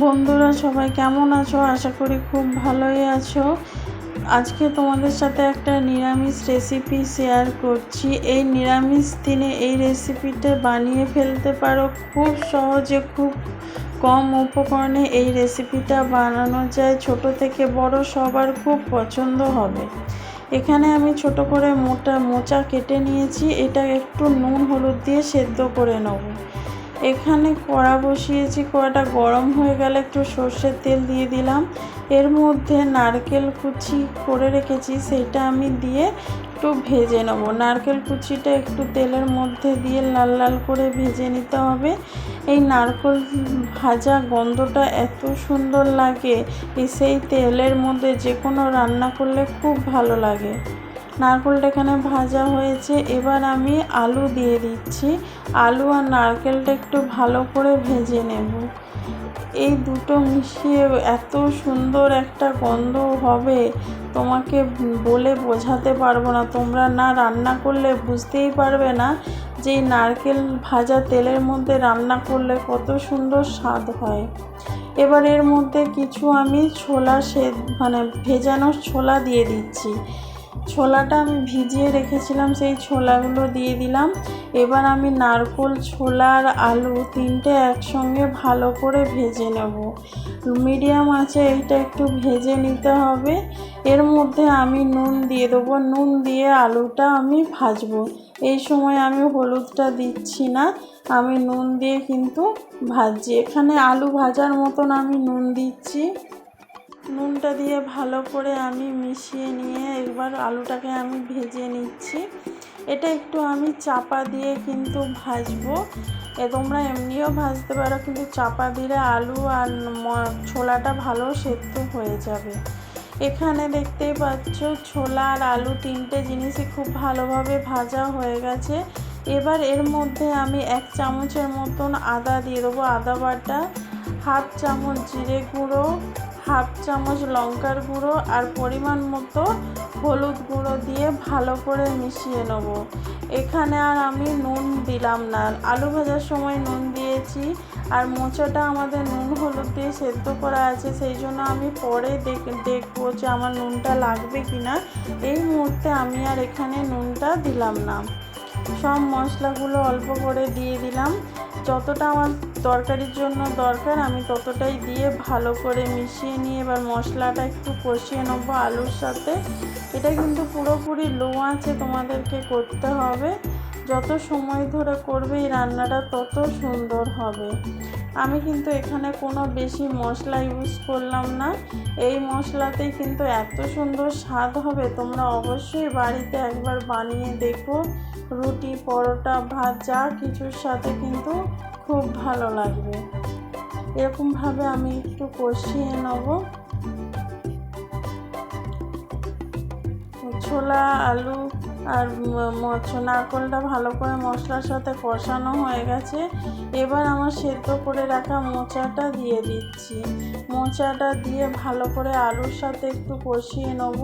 বন্ধুরা, সবাই কেমন আছো? আশা করি খুব ভালোই আছো। আজকে তোমাদের সাথে একটা নিরামিষ রেসিপি শেয়ার করছি। এই নিরামিষ দিনে এই রেসিপিটা বানিয়ে ফেলতে পারো। খুব সহজে, খুব কম উপকরণে এই রেসিপিটা বানানো যায়। ছোট থেকে বড় সবার খুব পছন্দ হবে। এখানে আমি ছোট করে মোটা মোচা কেটে নিয়েছি। এটা একটু নুন, হলুদ দিয়ে সেদ্ধ করে নেব। এখানে কড়া বসিয়েছি, কড়াটা গরম হয়ে গেলে একটু সর্ষের তেল দিয়ে দিলাম। এর মধ্যে নারকেল কুচি করে রেখেছি সেইটা আমি দিয়ে একটু ভেজে নেব। নারকেল কুচিটা একটু তেলের মধ্যে দিয়ে লাল লাল করে ভেজে নিতে হবে। এই নারকেল ভাজা গন্ধটা এত সুন্দর লাগে সেই তেলের মধ্যে যে কোনো রান্না করলে খুব ভালো লাগে। নারকেলটা এখানে ভাজা হয়েছে। এবার আমি আলু দিয়ে দিচ্ছি। আলু আর নারকেলটা একটু ভালো করে ভেজে নেব। এই দুটো মিশিয়ে এত সুন্দর একটা গন্ধ হবে, তোমাকে বলে বোঝাতে পারব না। তোমরা না রান্না করলে বুঝতেই পারবে না যে নারকেল ভাজা তেলের মধ্যে রান্না করলে কত সুন্দর স্বাদ হয়। এবার এর মধ্যে কিছু আমি ছোলা সে মানে ভেজানো ছোলা দিয়ে দিচ্ছি। ছোলাটা আমি ভিজিয়ে রেখেছিলাম, সেই ছোলাগুলো দিয়ে দিলাম। এবার আমি নারকোল, ছোলা আর আলু তিনটে একসঙ্গে ভালো করে ভেজে নেব। মিডিয়াম আছে, এইটা একটু ভেজে নিতে হবে। এর মধ্যে আমি নুন দিয়ে দেবো। নুন দিয়ে আলুটা আমি ভাজবো। এই সময় আমি হলুদটা দিচ্ছি না, আমি নুন দিয়ে কিন্তু ভাজছি। এখানে আলু ভাজার মতন আমি নুন দিচ্ছি। নুনটা দিয়ে ভালো করে আমি মিশিয়ে নিয়ে একবার আলুটাকে আমি ভেজে নিচ্ছি। এটা একটু আমি চাপা দিয়ে কিন্তু ভাজবো। এ তোমরা এমনিও ভাজতে পারো, কিন্তু চাপা দিলে আলু আর ছোলাটা ভালো সেদ্ধ হয়ে যাবে। এখানে দেখতেই পাচ্ছ, ছোলা আর আলু তিনটে জিনিসই খুব ভালোভাবে ভাজা হয়ে গেছে। এবার এর মধ্যে আমি এক চামচের মতন আদা দিয়ে দেবো, আদা বাটা, হাফ চামচ জিরে গুঁড়ো হাফ চামচ লঙ্কার গুঁড়ো আর পরিমাণ মতো হলুদ গুঁড়ো দিয়ে ভালো করে মিশিয়ে নেব। এখানে আর আমি নুন দিলাম না। আলু ভাজার সময় নুন দিয়েছি আর মোচাটা আমাদের নুন হলুদ দিয়ে সেদ্ধ করা আছে, সেই জন্য আমি পরে দেখব যে আমার নুনটা লাগবে কি না এই মুহূর্তে আমি আর এখানে নুনটা দিলাম না। সব মশলাগুলো অল্প করে দিয়ে দিলাম। যতটা আমার তরকারির জন্য দরকার, আমি ততটাই দিয়ে ভালো করে মিশিয়ে নিয়ে এবার মশলাটা একটু কষিয়ে নেব আলুর সাথে। এটা কিন্তু পুরোপুরি লো আছে, তোমাদেরকে করতে হবে। যত সময় ধরে করবে এই রান্নাটা তত সুন্দর হবে। আমি কিন্তু এখানে কোনো বেশি মশলা ইউজ করলাম না। এই মশলাতেই কিন্তু এত সুন্দর স্বাদ হবে, তোমরা অবশ্যই বাড়িতে একবার বানিয়ে দেখো। রুটি, পরোটা ভাত যা কিছুর সাথে কিন্তু খুব ভালো লাগবে। এরকমভাবে আমি একটু কষিয়ে নেব। ছোলা, আলু আর নারকলটা ভালো করে মশলার সাথে কষানো হয়ে গেছে। এবার আমার সেদ্ধ করে রাখা মোচাটা দিয়ে দিচ্ছি। মোচাটা দিয়ে ভালো করে আলুর সাথে একটু কষিয়ে নেব।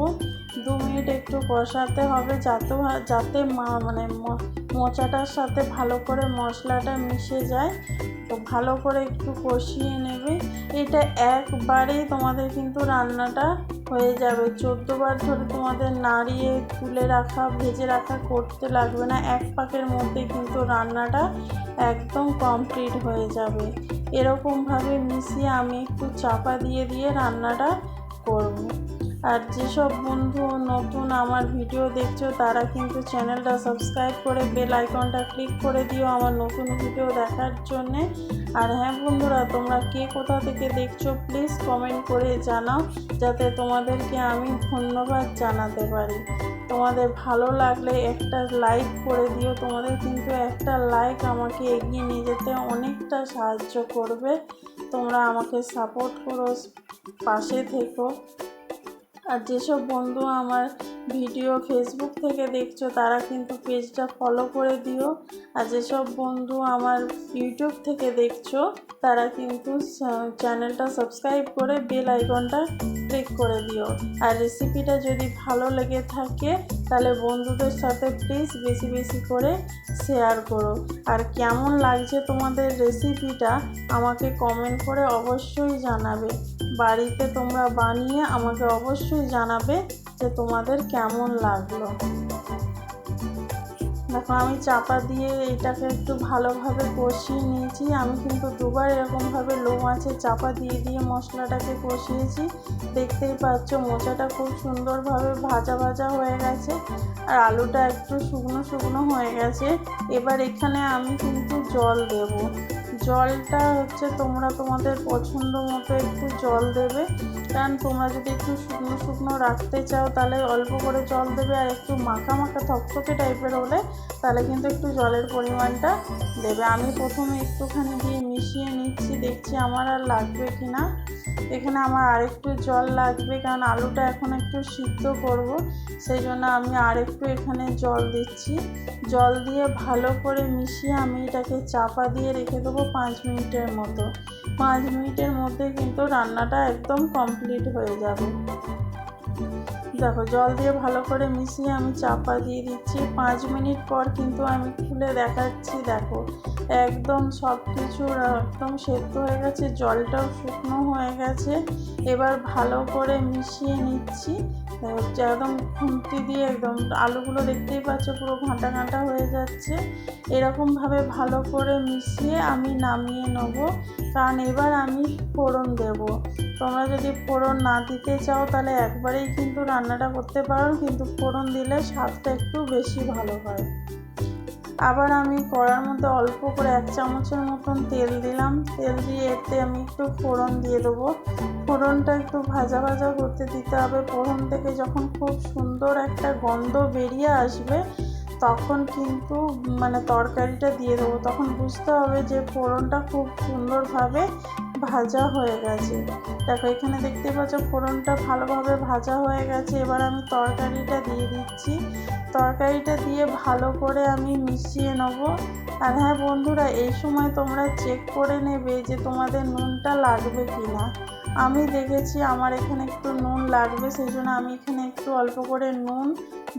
দু মিনিট একটু কষাতে হবে যাতে যাতে মা মানে মোচাটার সাথে ভালো করে মশলাটা মিশে যায়। তো ভালো করে একটু কষিয়ে নেবে। এটা একবারেই তোমাদের কিন্তু রান্নাটা হয়ে যাবে। চোদ্দোবার ধরে তোমাদের নাড়িয়ে, তুলে রাখা, ভেজে রাখা করতে লাগবে না। এক পাকের মধ্যে কিন্তু রান্নাটা একদম কমপ্লিট হয়ে যাবে। এরকমভাবে মিশিয়ে আমি একটু চাপা দিয়ে দিয়ে রান্নাটা করব। আর যেসব বন্ধু নতুন আমার ভিডিও দেখছ, তারা কিন্তু চ্যানেলটা সাবস্ক্রাইব করে বেল আইকনটা ক্লিক করে দিও আমার নতুন ভিডিও দেখার জন্যে। আর হ্যাঁ বন্ধুরা, তোমরা কে কোথা থেকে দেখছ প্লিজ কমেন্ট করে জানাও, যাতে তোমাদেরকে আমি ধন্যবাদ জানাতে পারি। তোমাদের ভালো লাগলে একটা লাইক করে দিও, তোমাদের কিন্তু একটা লাইক আমাকে এগিয়ে নিয়ে যেতে অনেকটা সাহায্য করবে। তোমরা আমাকে সাপোর্ট করো, পাশে থেকো। আর যেসব বন্ধু আমার ভিডিও ফেসবুক থেকে দেখছ, তারা কিন্তু পেজটা ফলো করে দিও। আর যেসব বন্ধু আমার ইউটিউব থেকে দেখছ, তারা কিন্তু চ্যানেলটা সাবস্ক্রাইব করে বেল আইকনটা ক্লিক করে দিও। আর রেসিপিটা যদি ভালো লেগে থাকে তাহলে বন্ধুদের সাথে প্লিজ বেশি বেশি করে শেয়ার করো। আর কেমন লাগছে তোমাদের রেসিপিটা আমাকে কমেন্ট করে অবশ্যই জানাবে। বাড়িতে তোমরা বানিয়ে আমাকে অবশ্যই জানাবে যে তোমাদের কেমন লাগল। দেখো, আমি চাপা দিয়ে এটাকে একটু ভালোভাবে কষিয়ে নিয়েছি। আমি কিন্তু দুবার এরকমভাবে লো মাছে চাপা দিয়ে দিয়ে মশলাটাকে কষিয়েছি। দেখতেই পাচ্ছ, মোচাটা খুব সুন্দরভাবে ভাজা ভাজা হয়ে গেছে আর আলুটা একটু শুকনো শুকনো হয়ে গেছে। এবার এখানে আমি কিন্তু জল দেব। জলটা হচ্ছে তোমরা তোমাদের পছন্দ মতো একটু জল দেবে। কারণ তোমরা যদি একটু শুকনো শুকনো রাখতে চাও, তাহলে অল্প করে জল দেবে আর একটু মাখা মাখা থকথকে টাইপের হলে, তাহলে কিন্তু একটু জলের পরিমাণটা দেবে। আমি প্রথমে একটুখানি দিয়ে মিশিয়ে নিচ্ছি, দেখছি আমার আর লাগবে কি না এখানে আমার আরেকটু জল লাগবে, কারণ আলুটা এখন একটু সিদ্ধ করব। সেই জন্য আমি আরেকটু এখানে জল দিচ্ছি। জল দিয়ে ভালো করে মিশিয়ে আমি এটাকে চাপা দিয়ে রেখে দেবো পাঁচ মিনিটের মতো। পাঁচ মিনিটের মধ্যে কিন্তু রান্নাটা একদম কমপ্লিট হয়ে যাবে। দেখো, জল দিয়ে ভালো করে মিশিয়ে আমি চাপা দিয়ে দিচ্ছি। পাঁচ মিনিট পর কিন্তু আমি খুলে দেখাচ্ছি, দেখো। একদম সব কিছু, একদম সেদ্ধ হয়ে গেছে, জলটাও শুকনো হয়ে গেছে। এবার ভালো করে মিশিয়ে নিচ্ছি। একদম খুন্তি দিয়ে একদম, আলুগুলো দেখতেই পাচ্ছ পুরো ঘাঁটা ঘাঁটা হয়ে যাচ্ছে। এরকমভাবে ভালো করে মিশিয়ে আমি নামিয়ে নেব। কারণ এবার আমি ফোড়ন দেব। তোমরা যদি ফোড়ন না দিতে চাও, তাহলে একবারেই কিন্তু রান্নাটা করতে পারো, কিন্তু ফোড়ন দিলে স্বাদটা একটু বেশি ভালো হয়। আবার আমি কড়ার মধ্যে অল্প করে এক চামচের মতন তেল দিলাম। তেল দিয়ে এতে আমি একটু ফোড়ন দিয়ে দেবো। ফোড়নটা একটু ভাজা ভাজা করতে দিতে হবে। ফোড়ন থেকে যখন খুব সুন্দর একটা গন্ধ বেরিয়ে আসবে, তখন কিন্তু মানে তরকারিটা দিয়ে দেবো। তখন বুঝতে হবে যে ফোড়নটা খুব সুন্দরভাবে ভাজা হয়ে গেছে। দেখো, এখানে দেখতে পাচ্ছ ফোড়নটা ভালোভাবে ভাজা হয়ে গেছে। এবার আমি তরকারিটা দিয়ে দিচ্ছি। তরকারিটা দিয়ে ভালো করে আমি মিশিয়ে নেব। আর হ্যাঁ বন্ধুরা, এই সময় তোমরা চেক করে নেবে যে তোমাদের নুনটা লাগবে কি না আমি দেখেছি আমার এখানে একটু নুন লাগবে, সেই জন্য আমি এখানে একটু অল্প করে নুন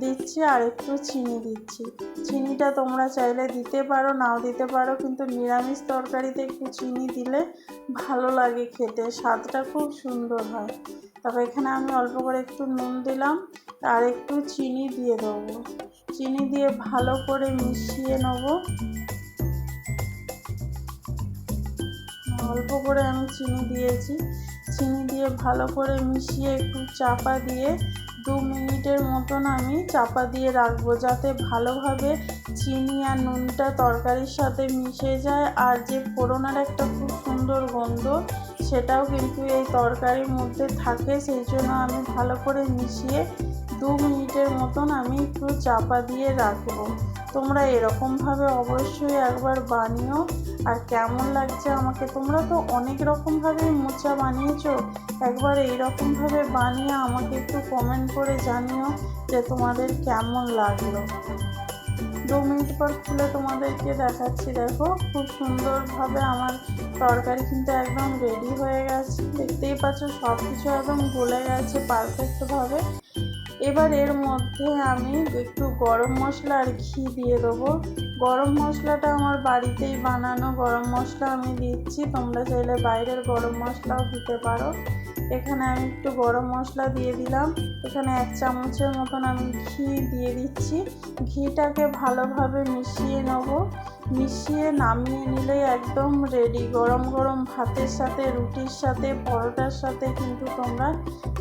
দিচ্ছি আর একটু চিনি দিচ্ছি। চিনিটা তোমরা চাইলে দিতে পারো, নাও দিতে পারো, কিন্তু নিরামিষ তরকারিতে একটু চিনি দিলে ভালো লাগে খেতে, স্বাদটা খুব সুন্দর হয়। তবে এখানে আমি অল্প করে একটু নুন দিলাম আর একটু চিনি দিয়ে দেবো। চিনি দিয়ে ভালো করে মিশিয়ে নেব। অল্প করে আমি চিনি দিয়েছি। চিনি দিয়ে ভালো করে মিশিয়ে একটু চাপা দিয়ে দু মিনিটের মতন আমি চাপা দিয়ে রাখব যাতে ভালোভাবে চিনি আর নুনটা তরকারির সাথে মিশে যায়। আর যে ফোড়নের একটা খুব সুন্দর গন্ধ, সেটাও কিন্তু এই তরকারির মধ্যে থাকে। সেই জন্য আমি ভালো করে মিশিয়ে দু মিনিটের মতন আমি একটু চাপা দিয়ে রাখব। তোমরা এরকমভাবে অবশ্যই একবার বানিও। আর কেমন লাগছে আমাকে তোমরা তো অনেক রকমভাবেই মোচা বানিয়েছো। একবার এইরকমভাবে বানিয়ে আমাকে একটু কমেন্ট করে জানিও যে তোমাদের কেমন লাগল। দু মিনিট পর খুলে তোমাদেরকে দেখাচ্ছি, দেখো। খুব সুন্দরভাবে আমার তরকারি কিন্তু একদম রেডি হয়ে গেছে। দেখতেই পাচ্ছ সব কিছু একদম গলে গেছে পারফেক্টভাবে এবার এর মধ্যে আমি একটু গরম মশলা আর ঘি দিয়ে দেবো। গরম মশলাটা আমার বাড়িতেই বানানো গরম মশলা আমি দিচ্ছি। তোমরা চাইলে বাইরের গরম মশলাও দিতে পারো। এখানে আমি একটু গরম মশলা দিয়ে দিলাম। এখানে এক চামচের মতন আমি ঘি দিয়ে দিচ্ছি। ঘিটাকে ভালোভাবে মিশিয়ে নেব। মিশিয়ে নামিয়ে নিলে একদম রেডি গরম গরম ভাতের সাথে, রুটির সাথে, পরোটার সাথে কিন্তু তোমরা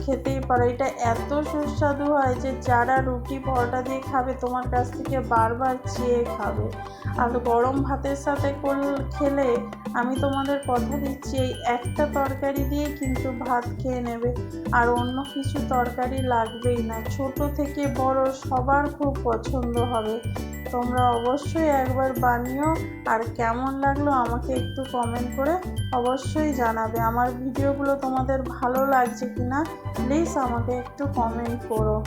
খেতেই পারো। এটা এত সুস্বাদু হয় যে যারা রুটি, পরোটা দিয়ে খাবে, তোমার কাছ থেকে বারবার চেয়ে খাবে। আর গরম ভাতের সাথে খেলে আমি তোমাদের কথা দিচ্ছি, এই একটা তরকারি দিয়ে কিন্তু ভাত খেয়ে নেবে। আর অন্য কিছু তরকারি লাগবেই না। ছোট থেকে বড় সবার খুব পছন্দ হবে। তোমরা অবশ্যই একবার বানিও। আর কেমন লাগল আমাকে একটু কমেন্ট করে অবশ্যই জানাবে। আমার ভিডিওগুলো তোমাদের ভালো লাগছে কি না প্লিজ আমাকে একটু কমেন্ট করো।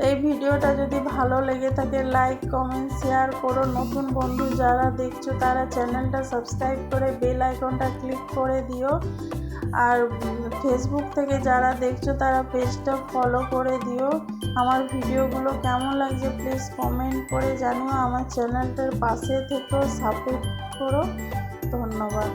এই ভিডিওটা যদি ভালো লেগে থাকে লাইক কমেন্ট শেয়ার করো। নতুন বন্ধু যারা দেখছ, তারা চ্যানেলটা সাবস্ক্রাইব করে বেল আইকনটা ক্লিক করে দিও। আর ফেসবুক থেকে যারা দেখছ, তারা পেজটা ফলো করে দিও। আমার ভিডিওগুলো কেমন লাগছে প্লিজ কমেন্ট করে জানিও। আমার চ্যানেলটার পাশে থেকেও সাপোর্ট করো। ধন্যবাদ।